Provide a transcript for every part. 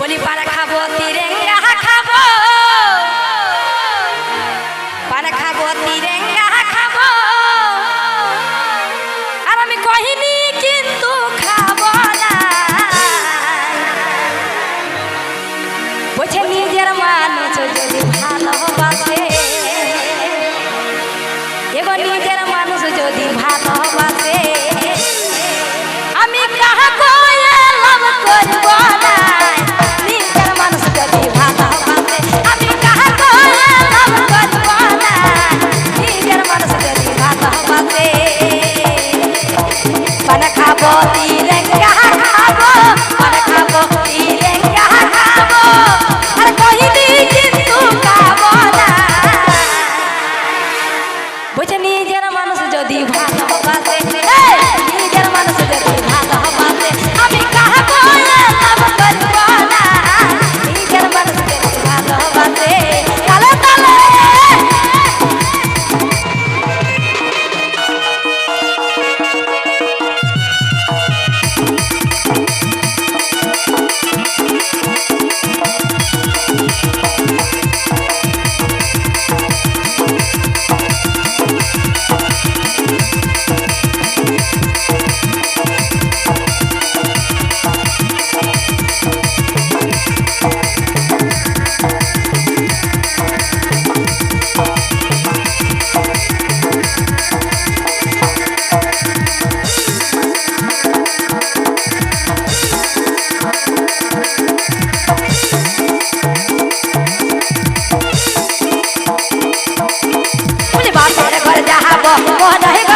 বলি পাড়া খাব তিরেঙ্গা খাব। পাড়া খাব তিরেঙ্গা খাব। আর আমি কহিনি কিন্তু খাব না। বলছে নিজের মানুষ যদি ভালোবাসে এগো নিজের মানুষ যদি ভালোবাসে i'm on have a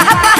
아빠